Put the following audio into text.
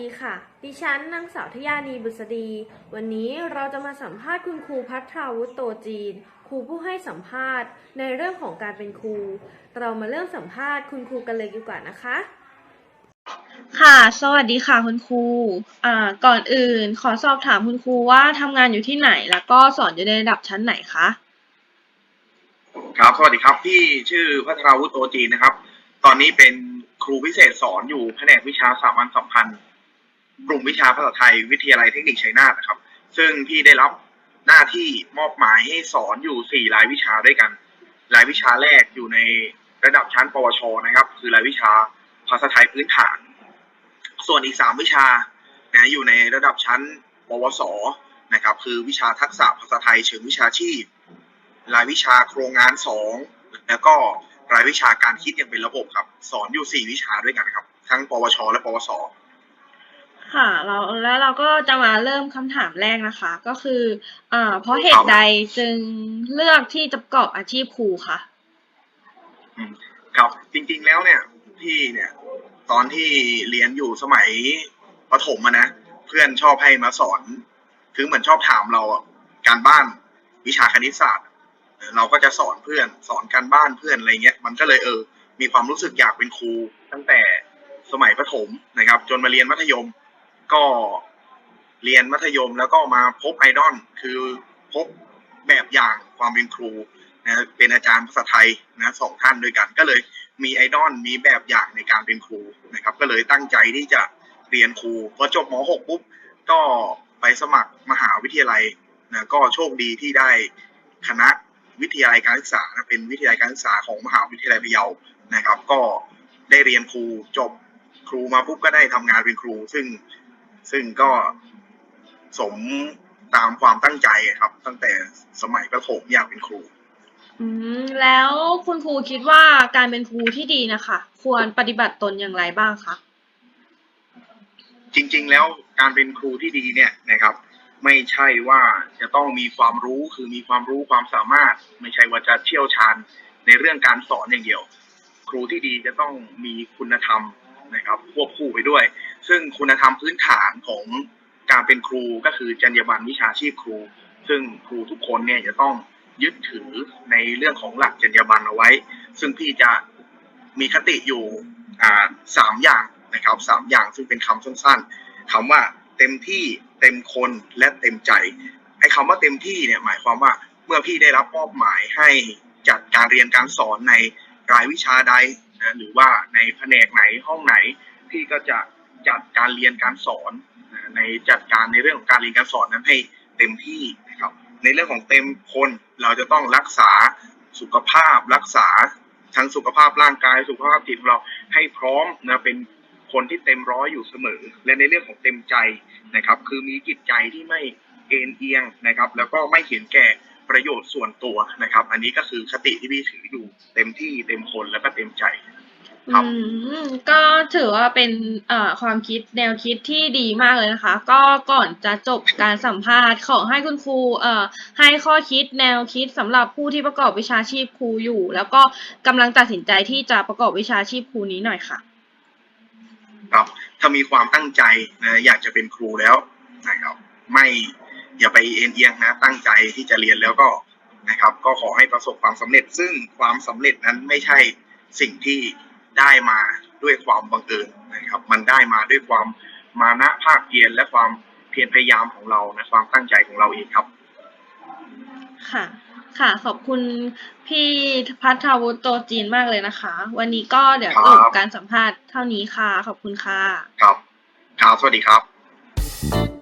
ดีค่ะ ดิฉันนางสาวทยานีบุษดี วันนี้เราจะมาสัมภาษณ์คุณครูพัทราวุฒโตจีน ครูผู้ให้สัมภาษณ์ ในเรื่องของการเป็นครู เรามาเริ่มสัมภาษณ์คุณครูกันเลยดีกว่านะคะ ค่ะ สวัสดีค่ะคุณครู อ่า ก่อนอื่น ขอสอบถามคุณครูว่าทำงานอยู่ที่ไหน แล้วก็สอนอยู่ในระดับชั้นไหนคะ ครับ สวัสดีครับ พี่ชื่อพัทราวุฒิโตจีนนะครับ ตอนนี้เป็น ครูพิเศษสอนอยู่แผนกวิชาสามัญสัมพันธ์กลุ่มวิชาภาษาไทยวิทยาลัยเทคนิคชัยนาทนะครับ ซึ่งพี่ได้รับหน้าที่มอบหมายให้สอนอยู่สี่รายวิชาด้วยกัน รายวิชาแรกอยู่ในระดับชั้น ปวชนะครับ คือรายวิชาภาษาไทยพื้นฐาน ส่วนอีกสามวิชานะอยู่ในระดับชั้น ปวสนะครับ คือวิชาทักษะภาษาไทยเชิงวิชาชีพ รายวิชาโครงงานสองแล้วก็ รายวิชาการคิดอย่างเป็นระบบครับ สอนอยู่สี่วิชาด้วยกันครับ ทั้งปวช และปวส ค่ะเราแล้วเราก็จะมาเริ่มคำถามแรกนะคะ ก็คืออ่าเพราะเหตุใดจึงเลือกที่จะประกอบอาชีพครูคะครับจริงๆแล้วเนี่ยพี่เนี่ย ตอนที่เรียนอยู่สมัยประถมอะนะเพื่อนชอบให้มาสอน คือเหมือนชอบถามเราอะการบ้านวิชาคณิตศาสตร์ เราก็จะสอนเพื่อนสอนการบ้านเพื่อนอะไรเงี้ย มันก็เลยเออ มีความรู้สึกอยากเป็นครู ตั้งแต่สมัยประถมนะครับ จนมาเรียนมัธยม ก็เรียนมัธยมแล้วก็มาพบไอดอลคือพบแบบอย่างความเป็นครูนะเป็นอาจารย์ภาษาไทยนะสองท่านด้วยกันก็เลยมีไอดอลมีแบบอย่างในการเป็นครูนะครับ ก็เลยตั้งใจที่จะเรียนครูพอจบม .6 ปุ๊บก็ไปสมัครมหาวิทยาลัยนะก็โชคดีที่ได้คณะ วิทยาลัยการศึกษานะเป็นวิทยาลัยการศึกษาของมหาวิทยาลัยพะเยานะครับ ก็ได้เรียนครูจบครูมาปุ๊บก็ได้ทำงานเป็นครู ซึ่งซึ่งก็สมตามความตั้งใจครับ ตั้งแต่สมัยประถมอยากเป็นครูอืมแล้วคุณครูคิดว่าการเป็นครูที่ดีนะคะ ควรปฏิบัติตนอย่างไรบ้างคะจริง ๆ แล้วการเป็นครูที่ดีเนี่ยนะครับ ไม่ใช่ว่าจะต้องมีความรู้คือมีความรู้ความสามารถ ไม่ใช่ว่าจะเชี่ยวชาญในเรื่องการสอนอย่างเดียว ครูที่ดีจะต้องมีคุณธรรมนะครับควบคู่ไปด้วย ซึ่งคุณธรรมพื้นฐานของการเป็นครูก็คือจรรยาบรรณวิชาชีพครู ซึ่งครูทุกคนเนี่ยจะต้องยึดถือในเรื่องของหลักจรรยาบรรณเอาไว้ ซึ่งพี่จะมีคติอยู่อ่าสามอย่างนะครับสามอย่างซึ่งเป็นคำสั้นๆคำว่า เต็มที่เต็มคนและเต็มใจไอ้คำว่าเต็มที่เนี่ยหมายความว่าเมื่อพี่ได้รับมอบหมายให้จัดการเรียนการสอนในรายวิชาใดนะหรือว่าในแผนกไหนห้องไหน พี่ก็จะจัดการเรียนการสอนนะในจัดการในเรื่องของการเรียนการสอนนั้นให้เต็มที่นะครับในเรื่องของเต็มคนเราจะต้องรักษาสุขภาพรักษาทั้งสุขภาพร่างกายสุขภาพจิตของเราให้พร้อมนะเป็น คนที่เต็มร้อยอยู่เสมอ และในเรื่องของเต็มใจนะครับ คือมีจิตใจที่ไม่เอ็นเอียงนะครับ แล้วก็ไม่เห็นแก่ประโยชน์ส่วนตัวนะครับ อันนี้ก็คือคติที่พี่ถืออยู่เต็มที่เต็มคนแล้วก็เต็มใจครับก็ถือว่าเป็นความคิดแนวคิดที่ดีมากเลยนะคะ ก็ก่อนจะจบการสัมภาษณ์ขอให้คุณครูให้ข้อคิดแนวคิดสำหรับผู้ที่ประกอบวิชาชีพครูอยู่ แล้วก็กำลังตัดสินใจที่จะประกอบวิชาชีพครูนี้หน่อยค่ะ ครับ ถ้ามีความตั้งใจนะอยากจะเป็นครูแล้วนะครับไม่อย่าไปเอ็นเอียงนะตั้งใจที่จะเรียนแล้วก็นะครับ ก็ขอให้ประสบความสำเร็จ ซึ่งความสำเร็จนั้นไม่ใช่สิ่งที่ได้มาด้วยความบังเอิญนะครับ มันได้มาด้วยความมานะภาคเพียรและความเพียรพยายามของเรานะความตั้งใจของเราเองครับ ค่ะ ค่ะ ขอบคุณพี่พัทรวุฒิโตจีนมากเลยนะคะ วันนี้ก็เดี๋ยวครับจบการสัมภาษณ์เท่านี้ค่ะ ขอบคุณค่ะ ครับ ครับ สวัสดีครับ